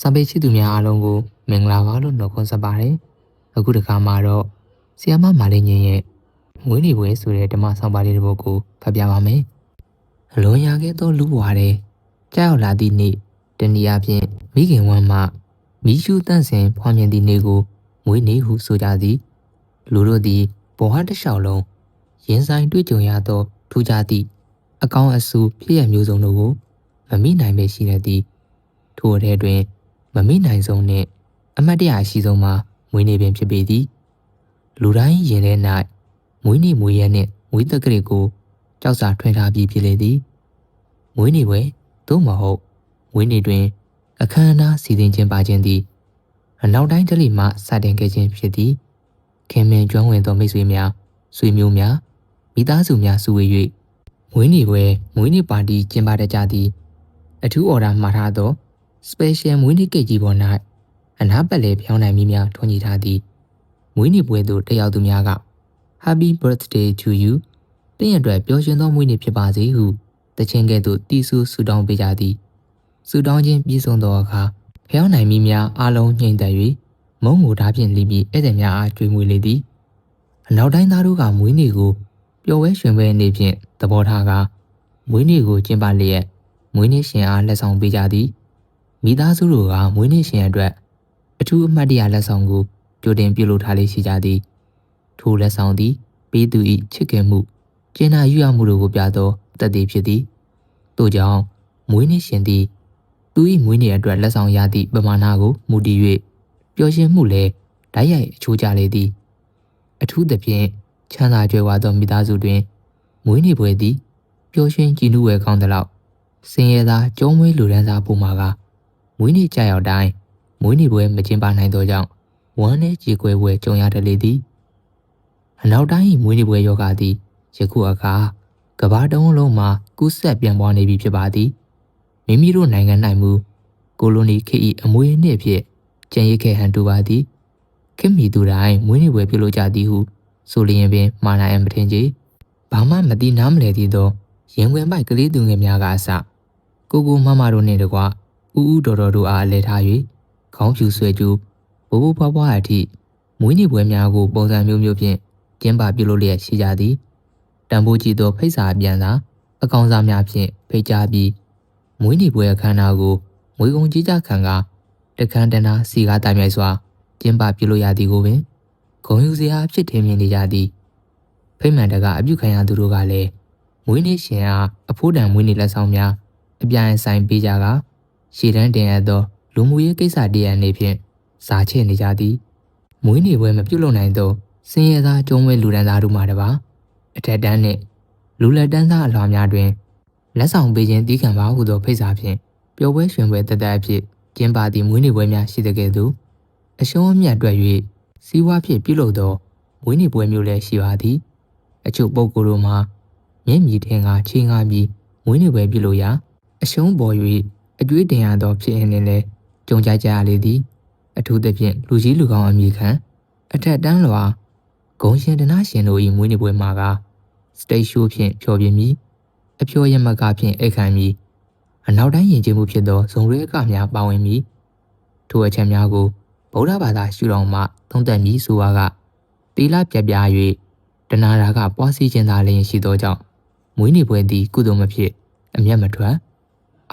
စာပေချစ်သူများအားလုံးကိုမင်္ဂလာပါလို့နှုတ်ခွန်းဆက်ပါတယ်။အခုတခါမှာတော့ဆီယာမမာလေးညင်ရဲ့မွေးနေ့ပွဲဆိုတဲ့ဓမ္မဆောင်ပါလေးတစ်ပုဒ်ကိုဖတ်ပြပါမယ်။အလွန်ရခဲ့သောလူဘွားတဲ့ကြောက်ရောက်လာသည့်နေ့တနည်းအားဖြင့်မိခင်ဝမ်းမှမိရှုတန့်စင်ဖွားမြင်သည့်နေ့ကိုမွေးနေ့ဟုဆိုကြသည်။လူတို့သည်ဘဝတစ်လျှောက်လုံးရင်ဆိုင်တွေ့ကြုံရသောထူးခြားသည့်အကောင်းအဆူဖြစ်ရမျိုးစုံတို့ကိုမမိနိုင်ပဲရှိနေသည်။ထို့အထဲတွင် မမိနိုင်ဆုံးနှင့်အမတ်တရအရှိဆုံးမှာမွေးနေ့ပင်ဖြစ်ပေသည်လူတိုင်းရင်ထဲ၌မွေးနေ့မွေးရက်နှင့်မွေးတက်ကလေးကိုကြောက်စာထွင်ထားပြီးဖြစ်လေသည်မွေးနေ့ပွဲသို့မဟုတ်မွေးနေ့တွင် အခမ်းအနားစီစဉ်ခြင်းပါခြင်းသည်အနောက်တိုင်းတလိမှစတင်ခဲ့ခြင်းဖြစ်သည်ခင်မင်ကျွမ်းဝင်သောမိတ်ဆွေများဆွေမျိုးများမိသားစုများစုဝေး၍မွေးနေ့ပွဲမွေးနေ့ပါတီကျင်းပတတ်ကြသည်အထူးအော်ဒါမှာထားသော special မွေးနေ့ကိတ်ကြီးပေါ်၌အနားပတ်လေဖြောင်းနိုင်မိများထွန်းကြထားသည်မွေးနေ့ပွဲသို့တက်ရောက်သူများက Happy birthday to you တင်းရအတွက်ပျော်ရွှင်သောမွေးနေ့ဖြစ်ပါစေဟုတခြင်းကဲ့သို့တီးဆူဆူတောင်းပေးကြသည်ဆူတောင်းခြင်းပြီးဆုံးသောအခါဖျောင်းနိုင်မိများအားလုံးညှိမ့်သက်၍မုံငိုဓာဖြင့်လီပြီးဧည့်သည်များအားကြွေးမွေလေသည်အနောက်တိုင်းသားတို့ကမွေးနေ့ကိုပျော်ဝဲရွှင်ပွဲအနေဖြင့်သဘောထားကမွေးနေ့ကိုကျင်းပလျက်မွေးနေ့ရှင်အားလက်ဆောင်ပေးကြသည် မိသားစုတို့ကမွေးနေ့ရှင်အတွက်အထူးအမှတ်တရလက်ဆောင်ကိုကြိုတင်ပြုလုပ်ထားလေးရှိကြသည်ထိုလက်ဆောင်သည်ပေးသူ၏ချစ်ခင်မှုကျင်းနာယူရမှုတို့ကိုပြသောတသက်သည်ဖြစ်သည်ထို့ကြောင့်မွေးနေ့ရှင်သည်သူ၏မွေးနေ့အတွက်လက်ဆောင်ရသည့်ပမာဏကိုမူတည်၍ပျော်ရွှင်မှုလည်းဓာတ်ရိုက်အချိုးကျလေသည်အထူးသဖြင့်ချမ်းသာကြွယ်ဝသောမိသားစုတွင်မွေးနေ့ပွဲသည်ပျော်ရွှင်ကြည်နူးဝယ်ကောင်းသလောက်စင်ရသာကျုံးမွေးလူဒန်းစားပုံမှာက မွေးနေ့ကြရောက်တိုင်းမွေးနေ့ပွဲမကျင်းပနိုင်သောကြောင့်ဝမ်းနဲ့ကြေကွဲပွဲကြုံရတလေသည်အနောက်တိုင်း၏မွေးနေ့ပွဲယောဂသည်ယခုအခါကဘာတုံးလုံးမှာကူးဆက်ပြန်ပွားနေပြီဖြစ်ပါသည်မိမိတို့နိုင်ငံ၌မူကိုလိုနီခေ၏အမွေအနှစ်ဖြင့်ကျန်ရစ်ခဲ့ဟန်တူပါသည်ခင်မီသူတိုင်းမွေးနေ့ပွဲပြုလုပ်ကြသည်ဟုဆိုလျင်ပင်မာနာအံမထင်ကြဘာမှမသိနားမလဲသည်သောရင်ဝင်ပိုက်ကလေးသူငယ်များကအစကိုကိုမမတို့နှင့်တကွ ဥဥတော်တော်တို့အားအလဲထား၍ခေါင်းဖြူဆွဲကျူးဘိုးဘိုးဘွားဘွားအထိမွေးနေ့ပွဲများကိုပုံစံမျိုးမျိုးဖြင့်ကျင်းပပြုလုပ်လျက်ရှိကြသည်တံပိုးကြည့်သောဖိတ်စာအပြန်သာအကောင်စားများဖြင့်ဖိတ်ကြားပြီးမွေးနေ့ပွဲအခမ်းအနားကိုမွေးကုံကြီးကြခံကတခန်းတနာစီကားတိုင်မြိုက်စွာကျင်းပပြုလုပ်ရသည်ကိုပင်ဂုံယူစရာဖြစ်ထင်မြင်နေကြသည်ဖိမှန်တကအပြုခံရသူတို့ကလည်းမွေးနေ့ရှင်အားအဖိုးတန်မွေးနေ့လက်ဆောင်များအပြိုင်ဆိုင်ပေးကြက ရှေ့တန်းတင်ရသောလူမှုရေးကိစ္စတရအနေဖြင့်စာချနေကြသည်မွေးနေ့ပွဲမပြုလုပ်နိုင်သောစင်ရသားကျုံးဝဲလူဒန်းသားတို့မှတပါအထက်တန်းနှင့်လူလက်တန်းသားအလွှာများတွင်လက်ဆောင်ပေးခြင်းတီးခံပါဟုသောဖိတ်စာဖြင့်ပျော်ပွဲရွှင်ပွဲတသက်အဖြစ်ကျင်းပသည့်မွေးနေ့ပွဲများရှိတဲ့ကဲ့သို့အရှုံးအမြတ်တွက်၍စီးပွားဖြင့်ပြုလုပ်သောမွေးနေ့ပွဲမျိုးလည်းရှိပါသည်အချို့ပုဂ္ဂိုလ်တို့မှာမျက်မြည်ထင်ကချင်းကားပြီးမွေးနေ့ပွဲပြုလုပ်ရာအရှုံးပေါ်၍ အကျွေးတင်ရသောဖြစ်ရင်လည်းကြုံကြကြရလေသည်အထူးသဖြင့်လူကြီးလူကောင်းအမိခံအထက်တန်းလွာဂုံရှင်တနာရှင်တို့၏မွေးနေ့ပွဲမှာကစတိတ်ရှိုးဖြင့်ဖြောပြမည်အဖြောရမကဖြင့်အိတ်ခံမည်အနောက်တိုင်းယဉ်ကျေးမှုဖြစ်သောဇုံရဲကများပါဝင်မည်ထိုအချက်များကိုဗုဒ္ဓဘာသာရှုထောင့်မှသုံးသပ်မည်ဆိုပါကတီလာပြပြ၍တဏှာရာကပွားစီခြင်းသာလျင်ရှိသောကြောင့်မွေးနေ့ပွဲသည်ကုသိုလ်မဖြစ်အမျက်မထွက်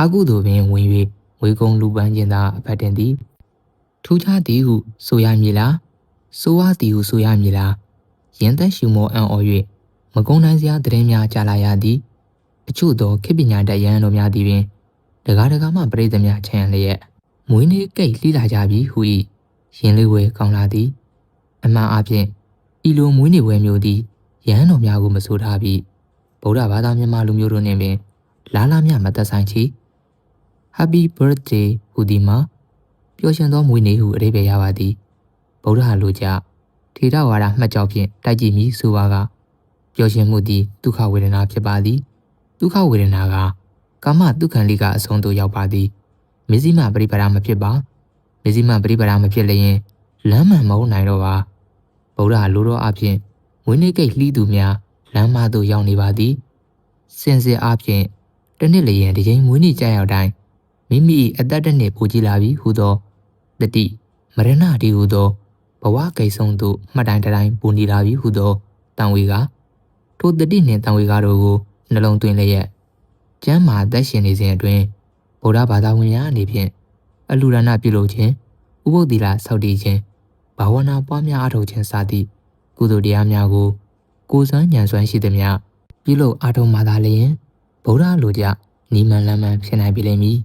အကုသိုလ်ပင်ဝင်၍ဝေကုံလူပန်းခြင်းသာအဖတ်တင်သည်ထူးခြားသည်ဟုဆိုရမည်လားဆိုရသည်ဟုဆိုရမည်လားရင်သက်ရှူမောအံ့ဩ၍မကုန်းနိုင်စရာသတင်းများကြားလာရသည်အချို့သောခေပညာတတ်ရန်တို့များသည်ပင်တကားတကားမှပရိသတ်များချမ်းလျက်မွေးနေ့ကိတ်လှီးလာကြပြီဟု၏ရင်လေးဝဲကောင်းလာသည် အမှန်အပြင်ဤလိုမွေးနေ့ဝဲမျိုးသည်ရဟန်းတော်များကိုမဆိုထားပြီးဗုဒ္ဓဘာသာမြန်မာလူမျိုးတို့နှင့်ပင် လာလာမြမသက်ဆိုင်ချီ Happy birthday ဟူသည်မှာပျော်ရွှင်သောမွေးနေ့ဟုအဓိပ္ပာယ်ရပါသည်ဗုဒ္ဓဟာလိုကြထေရဝါဒမှတ်ကြောက်ဖြင့်တိုက်ကြည့်မည်ဆိုပါကပျော်ရွှင်မှုသည်ဒုက္ခဝေဒနာဖြစ်ပါသည်ဒုက္ခဝေဒနာကကာမဒုက္ခလိကအဆုံးသို့ရောက်ပါသည်မေဇိမပရိပဒါမဖြစ်ပါမေဇိမပရိပဒါမဖြစ်လျင်လမ်းမှန်မဟုတ်နိုင်တော့ပါဗုဒ္ဓလိုတော်အဖြစ်ဝိနည်းကိတ်လှီးသူများလမ်းမသို့ရောက်နေပါသည်စင်စစ်အဖြစ်တစ်နှစ်လျင်တစ်ချိန်မွေးနေ့ကြာရောက်တိုင်း မမိမိ၏အသက်တစ်နှစ်ပိုကြီးလာပြီဟုသောတတိမရဏဒီဟုသောဘဝကိတ်ဆုံးသို့မှတ်တိုင်တိုင်းပူနေလာပြီဟုသောတန်ဝေကထိုတတိနှင့်တန်ဝေကတို့ကိုနှလုံးသွင်းလျက်ကျမ်းမာသက်ရှင်နေစဉ်အတွင်းဗုဒ္ဓဘာသာဝင်များအနေဖြင့်အလူရဏပြုလုပ်ခြင်းဥပုသ္တိလဆောက်တည်ခြင်းဘာဝနာပွားများအားထုတ်ခြင်းစသည့်ကုသိုလ်တရားများကိုကိုယ်စွမ်းဉာဏ်စွမ်းရှိသမျှပြုလုပ်အားထုတ်မှသာလျှင်ဗုဒ္ဓလိုကြနိမန်လမ်းမှန်ဖြစ်နိုင်ပြီလိမ့်မည်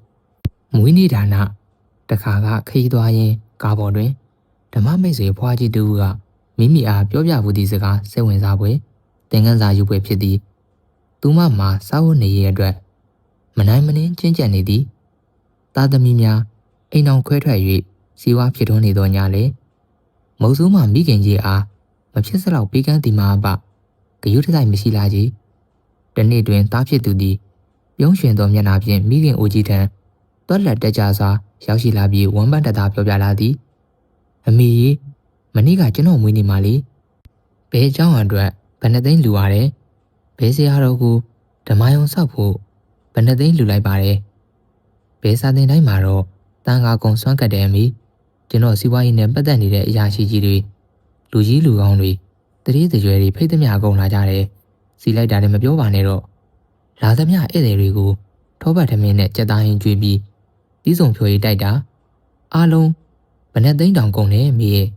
မွေးနေ့ဒါနတခါကခရီးသွားရင်ကားပေါ်တွင်ဓမ္မမိတ်ဆွေဖွားကြီးတူကမိမိအားပြောပြမှုသည့်စကားစိတ်ဝင်စားပွဲသင်ခန်းစာယူပွဲဖြစ်သည်သူမမှာစာဝတ်နေရအတွက်မနိုင်မနှင်းကျင့်ကြံနေသည်သားသမီးများအိမ်အောင်ခွဲထွက်၍စီဝါဖြစ်ထွန်းနေသောညလေမုံစိုးမှမိခင်ကြီးအားမဖြစ်စလောက်ပေးကမ်းသည်မှာပဂယုထဆိုင်မရှိလာကြီးတနေ့တွင်သားဖြစ်သူသည်ပြုံးရွှင်သောမျက်နှာဖြင့်မိခင်အိုကြီးထံ တွက်လက်တက်ကြစွာရောက်ရှိလာပြီးဝမ်းပန်းတသားပြောပြလာသည်အမေကြီးမနေ့ကကျွန်တော်မွေးနေမှလေဘဲเจ้าအတွက်ဘယ်နှသိန်းလူရတယ်ဘဲစရာတော်ကိုဓမ္မယုံဆောက်ဖို့ဘယ်နှသိန်းလူလိုက်ပါတယ်ဘဲစာတင်တိုင်းမှာတော့တန်ခါကုံစွန့်ကတ်တယ်အမိကျွန်တော်စီးပွားရေးနဲ့ပတ်သက်နေတဲ့အရာရှိကြီးတွေလူကြီးလူကောင်းတွေတတိတကြွယ်တွေဖိတ်သမျှကုန်လာကြတယ်စီလိုက်တာလည်းမပြောပါနဲ့တော့လာသမျှဧည့်သည်တွေကိုထောပတ်ထမင်းနဲ့ကြက်သားရင်ကျွေးပြီး တီးစုံဖြိုရီတိုက်တာအားလုံးဗနက်သိန်းတောင်ကုန်နေမိရဲ့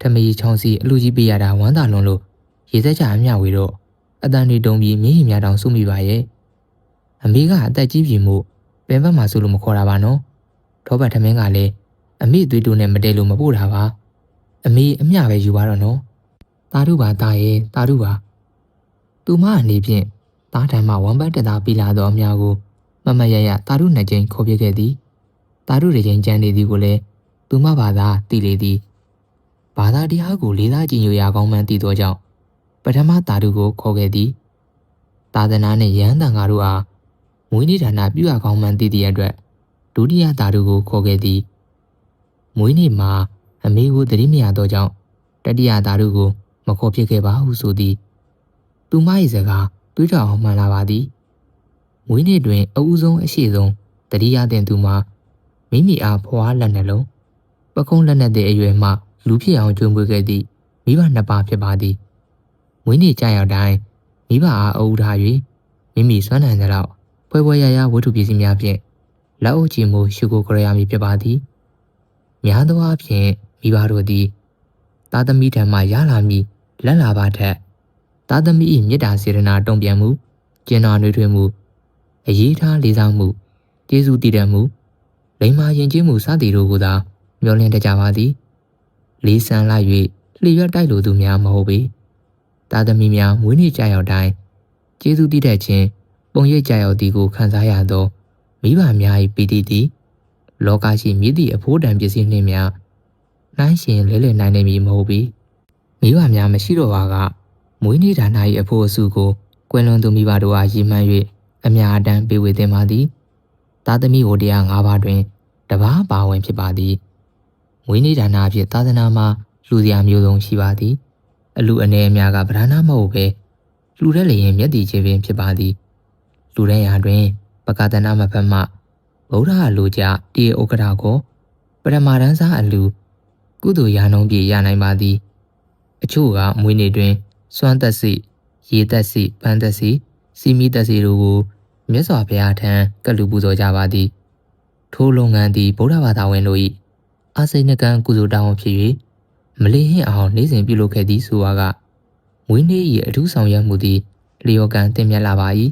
ထမီချောင်းစီအလူကြီးပေးရတာဝမ်းသာလွန်လို့ရေစက်ချအမျှဝေတော့အတန်တွေတုံပြီးမြင်းရီများတောင်စုမိပါရဲ့အမေကအသက်ကြီးပြီမို့ဘယ်ဘက်မှဆိုလို့မခေါ်တာပါနော်ထောပတ်ထမင်းကလည်းအမေသွေးတူနဲ့မတဲလို့မပို့တာပါအမေအမျှပဲယူပါတော့နော်တာရုပါတာရဲ့တာရုပါသူမအနေဖြင့်တားထံမှဝမ်ပတ်တသားပြီးလာသောအများကိုမမရရတာရုနှစ်ကြိမ်ခေါ်ပြခဲ့သည် တာရုတစ်ကြိမ်ကြမ်းနေသည်ကိုလည်းသူမဘာသာသိလေသည်ဘာသာတရားကိုလေးစားကြည်ညိုရာကောင်းမှန်းသိသောကြောင့်ပထမတာရုကိုခေါ်ခဲ့သည်သာသနာနှင့်ယဟန်တန်ဃာတို့အားမွေးနေ့ဒါနပြုရကောင်းမှန်းသိသည့်အတွက်ဒုတိယတာရုကိုခေါ်ခဲ့သည်မွေးနေ့မှာအမေကိုသတိမရသောကြောင့်တတိယတာရုကိုမခေါ်ဖြစ်ခဲ့ပါဟုဆိုသည်သူမ၏စကားတွေးတောင်အောင်မှန်လာပါသည်မွေးနေ့တွင်အဦးဆုံးအရှိဆုံးတတိယတင်သူမှာ မိမိအားဖွာလက်နှလုံးပကုံးလက်နက်တဲ့အရွယ်မှလူဖြစ်အောင်ကြိုးမွေးခဲ့သည့်မိဘနှစ်ပါးဖြစ်ပါသည်မွေးနေ့ကြာရောက်တိုင်းမိဘအားအူထား၍မိမိစွမ်းနိုင်သလောက်ဖွဲဖွဲရရဝတ္ထုပစ္စည်းများဖြင့်လက်အုပ်ချီမှုရှုကိုကြရမည်ဖြစ်ပါသည်များသောအားဖြင့်မိဘတို့သည်သားသမီးထံမှရလာမည်လက်လာပါထက်သားသမီး၏မေတ္တာစေတနာတုံ့ပြန်မှုကျင်နာနှွေးထွေးမှုအရေးထားလေးစားမှုကျေးဇူးတည်တဲ့မှု လိမ္မာရင်ကျေးမှုစသည်တို့ကိုသာမျှော်လင့်တကြပါသည်လေးဆန်းလိုက်၍လျှော့တိုက်လိုသူများမဟုတ်ပေသားသမီးများမွေးနေ့ကြရောက်တိုင်းကျေးဇူးတည်တဲ့ခြင်းပုံရိပ်ကြရောက်သည်ကိုခံစားရသောမိဘများ၏ပီတိသည်လောကရှိမြည်သည့်အဖို့တန်ပစ္စည်းနှင့်များနှိုင်းရှင်လဲလှယ်နိုင်နေမည်မဟုတ်ပေမိဘများမရှိတော့ပါကမွေးနေ့ဒါန၏အဖို့အစုကိုကွယ်လွန်သူမိဘတို့အားရည်မှန်း၍အများအတန်းပေးဝေသင်ပါသည် သားသမီးကိုတရား၅ပါးတွင်တပားပါဝင်ဖြစ်ပါသည်မွေးနေ့ဒါနအဖြစ်သာသနာမှာလူစရာမျိုးစုံရှိပါသည် အလူအနေအများကဗဒနာမဟုတ်ပဲလူတဲ့လျင်မျက်တီချင်းပင်ဖြစ်ပါသည်လူတဲ့ရာတွင်ပကသနာမဖက်မှဗုဒ္ဓအလိုကြတေဥက္ကရာကိုပရမဒန်းစားအလူကုသိုလ်ရာနှုံးပြရနိုင်ပါသည် အချို့ကမွေးနေ့တွင်စွမ်းသက်စီရေသက်စီပန်းသက်စီစီမီသက်စီတို့ကို မြတ်စွာဘုရားထံကလူပူဇော်ကြပါသည်ထိုလုပ်ငန်းသည်ဗုဒ္ဓဘာသာဝင်တို့၏အာစိဏကံကုသိုလ်တောင်းဖြစ်၍မလီဟင်အောင်နေစဉ်ပြုလုပ်ခဲ့သည်ဆိုပါကဝင်းနေ၏အထူးဆောင်ရွက်မှုသည်လျော်ကန်တင်မြတ်လာပါ၏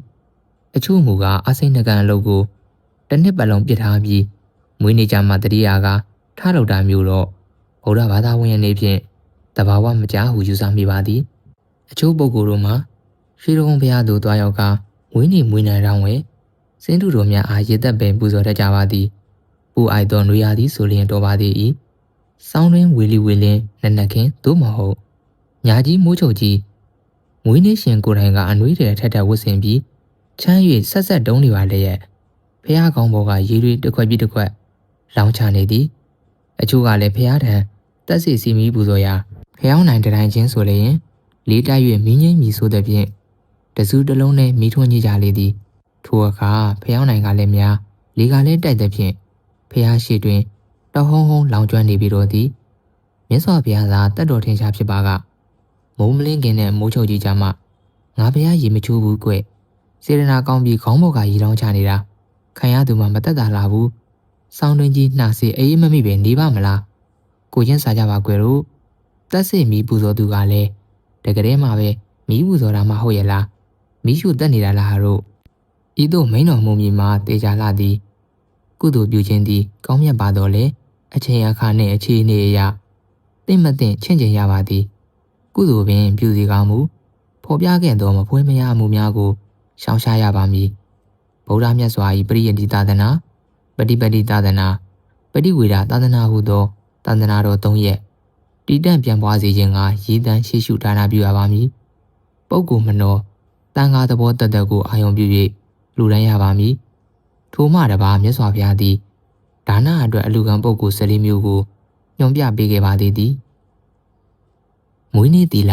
အချို့မူကားအာစိဏကံအလုပ်ကိုတစ်နှစ်ပတ်လုံးပြစ်ထားပြီးမွေးနေ့ကြမှာတတိယာကထားလောက်တာမျိုးတော့ဗုဒ္ဓဘာသာဝင်အနေဖြင့်တဘာဝမကြားဟုယူဆမိပါသည် အချို့ပုဂ္ဂိုလ်တို့မှာရွှေရုံဘုရားသို့တွားရောက်က မွေးနေ့မွေးနေ့ရောင်းဝဲစင်းသူတို့များအားရည်သက်ပင်ပူဇော်တတ်ကြပါသည်ပူအိုက်သောနွေရာသီဆိုလျင်တော်ပါသည်၏စောင်းတွင်ဝေလီဝေလင်းနက်နက်ခင်းသို့မဟုတ်ညာကြီးမိုးချုပ်ကြီးမွေးနေ့ရှင်ကိုယ်တိုင်ကအနှွေးတယ်ထက်ထက်ဝတ်ဆင်ပြီးချမ်း၍ဆက်ဆက်တုံးနေပါလေရဲ့ဖះကောင်းဘောကရေတွေတစ်ခွက်ပြီးတစ်ခွက်လောင်းချနေသည်အချို့ကလည်းဖះထံတက်စီစီမီပူဇော်ရာဖះနိုင်တိုင်းချင်းဆိုလျင်လေးတိုက်၍မင်းငိမ့်မြည်ဆိုတဲ့ဖြင့် တစုတစ်လုံးနဲ့မိထွန်းကြီးကြလေသည်ထိုအခါဖះနိုင်ကလည်းများလေကလည်းတိုက်သည်ဖြင့်ဖះရှိတွင်တဟုံးဟုံးလောင်ကျွမ်းနေပြီးတော့သည်မြတ်စွာဘုရားသာတတ်တော်ထင်ရှားဖြစ်ပါကမိုးမလင်းခင်နဲ့မိုးချုပ်ကြီးကြမှာငါဘုရားရေမချိုးဘူးကွစေရနာကောင်းပြီးခေါင်းဘော်ကရေလောင်းချနေတာခံရသူမှမတက်တာလာဘူးဆောင်းတွင်ကြီးနှာစေအေးမမိပဲနေပါမလားကိုချင်းစားကြပါကွယ်တို့တက်စစ်မီးပူဇော်သူကလည်းတကယ်မှပဲမီးပူဇော်တာမှဟုတ်ရဲ့လား မီးရှုတက်နေတာလားဟာတို့ဤသို့မိန်တော်မူမည်မှာတေချာလာသည် ကုသိုလ်ပြုခြင်းသည် ကောင်းမြတ်ပါတော့လေအချိန်အခါနှင့်အခြေအနေအရတင့်မတင့်ချင့်ချင်ရပါသည် ကုသိုလ်ပင်ပြုစီကောင်းမှုဖော်ပြခဲ့သောမဖွေးမရမှုများကိုရှောင်ရှားရပါမည်ဗုဒ္ဓမြတ်စွာ၏ပရိယတိသာသနာပฏิပတိသာသနာပฏิဝေဒသာသနာဟုသောသာသနာတော်၃ရက်တည်တံ့ပြန်ပွားစေခြင်းကရည်တန်းရှိရှုဒါနာပြုရပါမည်ပုဂ္ဂိုလ်မနော တန်ခါသဘောတသက်ကိုအာယုံပြု၍လူဒန်းရပါမည်ထိုမှတပါမြတ်စွာဘုရားသည်ဒါနအတွက်အလူကံပုဂ္ဂိုလ်၁၄မျိုးကိုညွှန်ပြပေးခဲ့ပါသေးသည်မွေးနေ့သီလ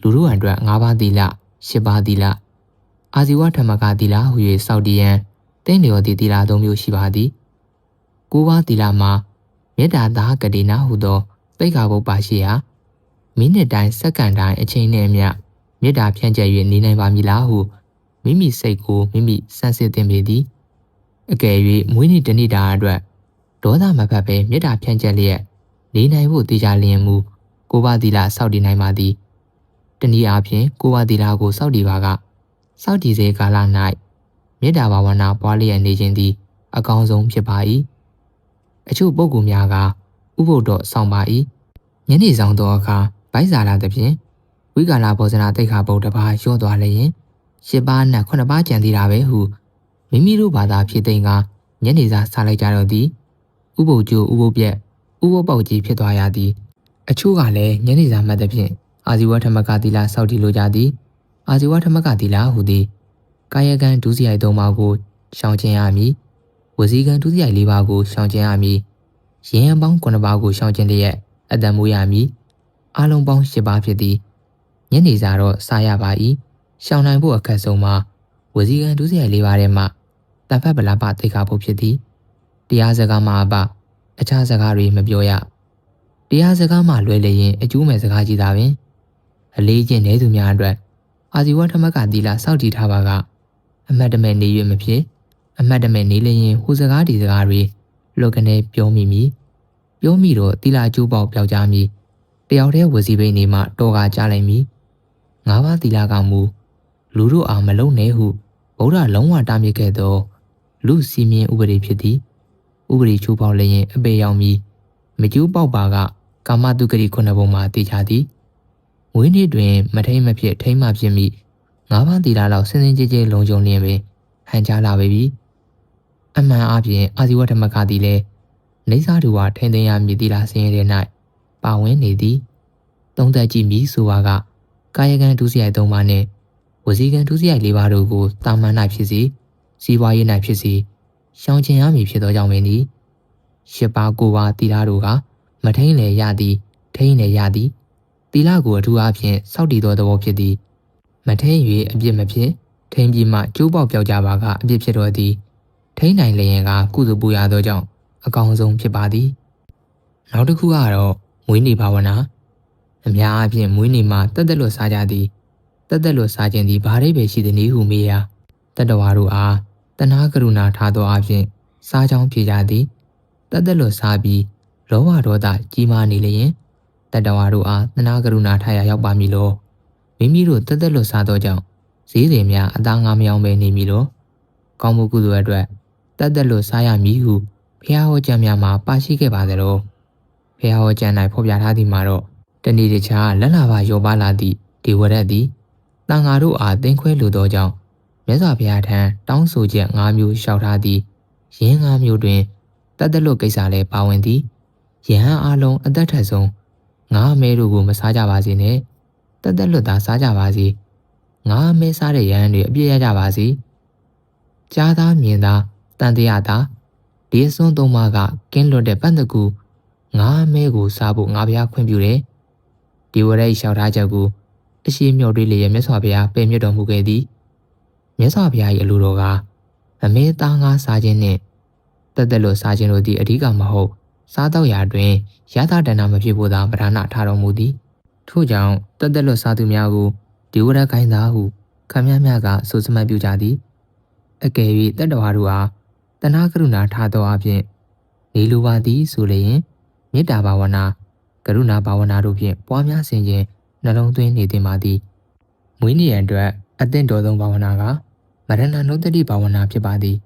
လူတို့အတွက်၅ပါးသီလ၈ပါးသီလအာဇီဝဓမ္မကသီလဟူ၍စောက်တည်ရန်တင်းလျော်သည့်သီလ၃မျိုးရှိပါသည်၉ပါးသီလမှာမေတ္တာသာကတိနာဟုသောသိက္ခာပုဒ်ပါရှိရာမိနစ်တိုင်းစက္ကန့်တိုင်းအချိန်နှင့်အမျှ မေတ္တာဖြန့်ကျက်၍နေနိုင်ပါမည်လားဟုမိမိစိတ်ကိုမိမိစမ်းစစ်သင်ပေသည်အကယ်၍မွေးနေ့တနေ့တာအတွက်ဒေါသမဖတ်ပဲမေတ္တာဖြန့်ကျက်လျက်နေနိုင်ဖို့တေချာလျင်မူကိုပါသီလစောင့်တည်နိုင်ပါသည်တနည်းအားဖြင့်ကိုပါသီလကိုစောင့်တည်ပါကစောင့်တည်စေကာလ၌မေတ္တာဘာဝနာပွားလျက်နေခြင်းသည် အကောင်းဆုံးဖြစ်ပါ၏အချို့ပုဂ္ဂိုလ်များကဥပုဒ်တော့ဆောင်ပါ၏ညနေဆောင်သောအခါဗိုက်စာလာသဖြင့် ဝိကာလဘောဇနာတိတ်ခါပုဒ်တစ်ပါးလျှော့သွားလျင်ရှစ်ပါးနဲ့ခုနှစ်ပါးကြံသေးတာပဲဟုမိမိတို့ဘာသာဖြစ်သိမ်းကညနေစာစားလိုက်ကြတော့သည်ဥပုပ်ကျိုးဥပုပ်ပြက်ဥပုပ်ပေါက်ကြီးဖြစ်သွားရသည် အချို့ကလည်းညနေစာမှတ်သဖြင့်အာဇီဝဓမ္မကတိလာစောက်တည်လိုကြသည် အာဇီဝဓမ္မကတိလာဟူသည်ကာယကံဒုစရိုက်သုံးပါးကိုရှောင်ကျဉ်ရမည်ဝစီကံဒုစရိုက်၄ပါးကိုရှောင်ကျဉ်ရမည်ရင်ရန်ပေါင်း9ပါးကိုရှောင်ကျဉ်လျက်အတံမိုးရမည်အလုံးပေါင်း10ပါးဖြစ်သည် ညနေစာတော့စားရပါ၏ရှောင်နိုင်ဖို့အခက်ဆုံးမှာဝစီကံဒုစရိုက်၄ပါးထဲမှာတန်ဖက်ဗလာပသိခါဖို့ဖြစ်သည်တရားစကားမှာအပအခြားစကားတွေမပြောရတရားစကားမှလွယ်လျင်အကျိုးမဲ့စကားကြီးသာပင်အလေးကျင့်နေသူများအတွက်အာဇီဝဓမ္မကသီလစောင့်တည်ထားပါကအမတ်တမဲ့နေရွမဖြစ်အမတ်တမဲ့နေလျင်ဟူစကားဒီစကားတွေလောကနေပြောမိမိပြောမိတော့သီလအကျိုးပေါက်ပြောက်ကြမည်တယောက်တည်းဝစီပိနေမှတော်ကကြားလိုက်မည် ငါးပါးသီလကမူလူတို့အားမလုံနဲ့ဟုဗုဒ္ဓလုံးဝတားမြစ်ခဲ့သော လူစီမင်းဥပဒေဖြစ်သည်ဥပဒေချိုးဖောက်လျင်အပေရောက်မည်မကျူးပေါက်ပါကကာမတုဂတိခုနှစ်ပုံမှာတည်ကြသည်မွေးနေ့တွင် မထိန်မဖြစ်ထိန်မှဖြစ်မိငါးပါးသီလလောက်စင်စင်ကြဲကြဲလုံခြုံလျင်ပင်ဟန်ကြားလာပေပြီအမှန်အပြင်အာဇီဝဓမ္မကသည်လည်းနေစာသူဟာထိန်သိမ်းရမည်သီလစင်ရဲ၌ပါဝင်နေသည်သုံးသက်ကြည့်မည်ဆိုပါက ကာယကံဒုစရိုက်သုံးပါးနှင့်ဝစီကံဒုစရိုက်လေးပါးတို့ကိုတာမန်၌ဖြစ်စီစီးပွားရေး၌ဖြစ်စီရှောင်ကျဉ်ရမည်ဖြစ်သောကြောင့်ပင်သည်ရှစ်ပါးကိုပါတီလာတို့ကမထိန်လေရသည်ထိန်လေရသည်တီလာကိုအထူးအားဖြင့်စောက်တည်သောသဘောဖြစ်သည်မထိန်၍အပြစ်မဖြစ်ထိန်ပြီးမှကျိုးပေါက်ပြောက်ကြပါကအပြစ်ဖြစ်တော်သည်ထိန်နိုင်လျင်ကကုသိုလ်ပူရသောကြောင့်အကောင်းဆုံးဖြစ်ပါသည် နောက်တစ်ခုကတော့မွေးနေ့ဘာဝနာ အများအားဖြင့်မွေးနေ့မှာတက်တက်လွတ်စားကြသည်တက်တက်လွတ်စားခြင်းသည်ဘာရိပ်ပဲရှိသည်နည်းဟုမေးရာတတဝါတို့အားတနာကရုဏာထားသောအဖြစ်စားကြောင်းဖြေကြသည်တက်တက်လွတ်စားပြီးလောဘဒေါသကြီးမားနေလျင်တတဝါတို့အားတနာကရုဏာထားရရောက်ပါမည်လောမိမိတို့တက်တက်လွတ်စားသောကြောင့်ဈေးတွေများအသားငါမယောင်ပဲနေမည်လောကောင်းမှုကုသိုလ်အတွက်တက်တက်လွတ်စားရမည်ဟုဖះဟောကြံများမှာပါရှိခဲ့ပါသလိုဖះဟောကြံ၌ဖော်ပြထားသည်မှာတော့ တဏီတခြားလက်လာပါရောပါလာသည့်ဒီဝရက်သည်တန်ဃာတို့အားတင်ခွဲလိုသောကြောင့်မြတ်စွာဘုရားထံတောင်းဆိုချက်၅မျိုးလျှောက်ထားသည်ယင်း၅မျိုးတွင်တတ်တလွတ်ကိစ္စလည်းပါဝင်သည်ယဟန်အလုံးအသက်ထက်ဆုံးငါအမဲတို့ကိုမစားကြပါစေနဲ့တတ်တလွတ်သာစားကြပါစေငါအမဲစားတဲ့ယဟန်တွေအပြည့်ရကြပါစေကြားသားမြင်သားတန်တရားသာဒီအစွန်းသုံးပါးကကင်းလွတ်တဲ့ပန့်တကူငါအမဲကိုစားဖို့ငါဘုရားခွင့်ပြုတယ် ဒီဝရိတ်လျှောက်ထားချက်ကိုအရှိမြော်တွေးလျက်မြတ်စွာဘုရားပယ်မြတ်တော်မူခဲ့သည်မြတ်စွာဘုရား၏အလိုတော်ကမမဲသားငါစားခြင်းနှင့်တက်တက်လို့စားခြင်းတို့သည်အဓိကမဟုတ် စားတော့ရာတွင်ရသတနာမဖြစ်ဖို့သာပဓာနာထားတော်မူသည်ထို့ကြောင့်တက်တက်လို့စားသူများကိုဒီဝရခိုင်းသားဟုခမည်းများကဆိုစမတ်ပြုကြသည်အကယ်၍တတ္တဝါတို့အားတနာကရုဏာထားသောအဖြစ်နေလိုပါသည်ဆိုလျင်မေတ္တာဘာဝနာ ကရုဏာဘာဝနာတို့ဖြင့်ပွားများစဉ်ခြင်းနှလုံးသွင်းနေတင်ပါသည်မွေးနေ့ရန်အတွက်အသင့်တော်ဆုံးဘာဝနာကမရဏနုတ္တိဘာဝနာဖြစ်ပါသည်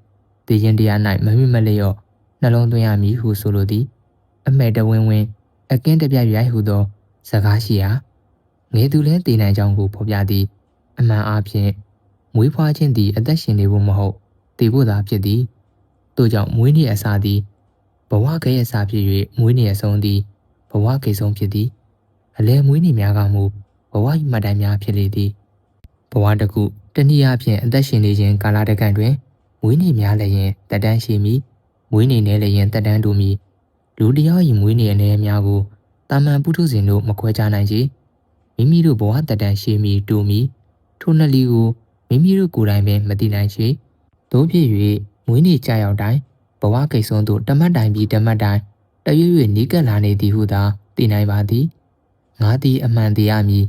တည်ခြင်းတရား၌မမိမလျော့နှလုံးသွင်းရမည်ဟုဆိုလိုသည် အမဲ့တဝင်းဝင်းအကင်းတပြရိုက်ဟုသော စကားရှိရာငယ်သူလဲတည်နိုင်ကြောင်းကိုဖော်ပြသည် အမှန်အားဖြင့်မွေးဖွားခြင်းသည်အသက်ရှင်နေဖို့မဟုတ်တည်ဖို့သာဖြစ်သည်တို့ကြောင့်မွေးနေ့အစားသည်ဘဝကရဲ့အစားဖြစ်၍မွေးနေ့အဆုံးသည်ဘ ဝကိဆုံးဖြစ်သည်အလဲမွေးနေ့များကမူဘဝ၏မှတ်တမ်းများဖြစ်လေသည်ဘဝတစ်ခုတနည်းအားဖြင့်အသက်ရှင်နေခြင်းကာလတက္ကန့်တွင်မွေးနေ့များလည်းရင်တက်တန်းရှိမည်မွေးနေ့နဲ့လည်းရင်တက်တန်းတူမည်လူတယောက်၏မွေးနေ့အနေအများကိုတာမန်ပုထုဇဉ်တို့မခွဲခြားနိုင်ကြမိမိတို့ဘဝတက်တန်းရှိမည်တူမည်ထိုနှစ်လီကိုမိမိတို့ကိုယ်တိုင်ပင်မသိနိုင်ချေတို့ဖြစ်၍မွေးနေ့ကြာရောက်တိုင်းဘဝကိစ္စသို့တမတ်တိုင်ပြီးတမတ်တိုင် တရွေ့ရွေ့နီးကပ်လာနေသည်ဟုသာသိနိုင်ပါသည်ငါသည်အမှန်တရားမည်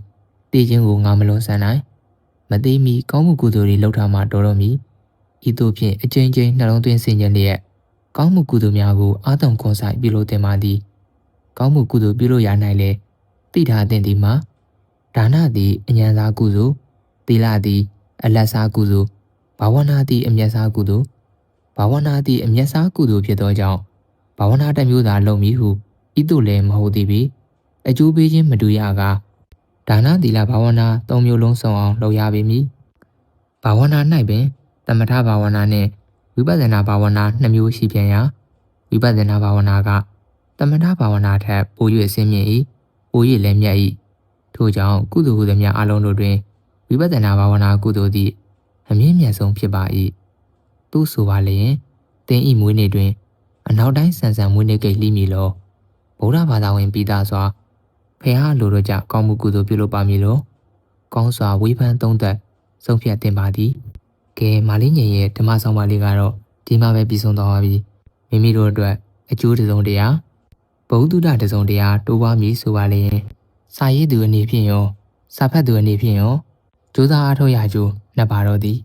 သိခြင်းကိုငါမလွန်ဆန်နိုင်မသိမီကောင်းမှုကုသိုလ်တွေလှုပ်ထားမှတော်တော်မီဤသို့ဖြင့်အကျဉ်းချင်းနှလုံးသွင်းဆင်ခြင်လျက်ကောင်းမှုကုသိုလ်များကိုအာတုံခွန်ဆိုင်ပြုလုပ်တင်ပါသည်ကောင်းမှုကုသိုလ်ပြုလုပ်ရနိုင်လေသိထားတဲ့ဒီမှာဒါနသည်အញ្ញံစားကုသိုလ်သီလသည်အလတ်စားကုသိုလ်ဘာဝနာသည်အမျက်စားကုသိုလ်ဘာဝနာသည်အမျက်စားကုသိုလ်ဖြစ်သောကြောင့် ဘာဝနာတစ်မျိုးသာလုပ်မည်ဟုဤသို့လည်းမဟုတ်သေးပေအကျိုးပေးခြင်းမတူရကဒါနသီလဘာဝနာသုံးမျိုးလုံးစုံအောင်လုပ်ရပေမည်ဘာဝနာ၌ပင်တမထဘာဝနာနှင့်ဝိပဿနာဘာဝနာနှစ်မျိုးရှိပြန်ရာဝိပဿနာဘာဝနာကတမထဘာဝနာထက်ပို၍အစင်းမြင့်၏ပို၍လည်းမြတ်၏ထို့ကြောင့်ကုသိုလ်ဟုသည်များအလုံးတို့တွင်ဝိပဿနာဘာဝနာကုသိုလ်သည်အမြင့်မြတ်ဆုံးဖြစ်ပါ၏သူဆိုပါလျင်တင်းဤမွေးနေ့တွင် အနောက်တိုင်းဆန်ဆန်မွေးနေ့ကိတ်လိမည်လောဗုဒ္ဓဘာသာဝင်ပြီးသားစွာဖះလိုတို့ကြောင့်ကောင်းမှုကုသိုလ်ပြုလုပ်ပါမည်လောကောင်းစွာဝေဖန်သုံးသပ်ဆုံးဖြတ်တင်ပါသည်ကဲမာလေးငင်ရဲ့ဓမ္မဆောင်ပါလေးကတော့ဒီမှာပဲပြီးဆုံးသွားပါပြီမိမိတို့အတွက်အကျိုးတစုံတရာဘုဒ္ဓတစုံတရာတိုးပွားမည်ဆိုပါလျင်စာရေးသူအနေဖြင့်ရောစာဖတ်သူအနေဖြင့်ရောကြိုးစားအားထုတ်ရကြိုးနှစ်ပါတော့သည်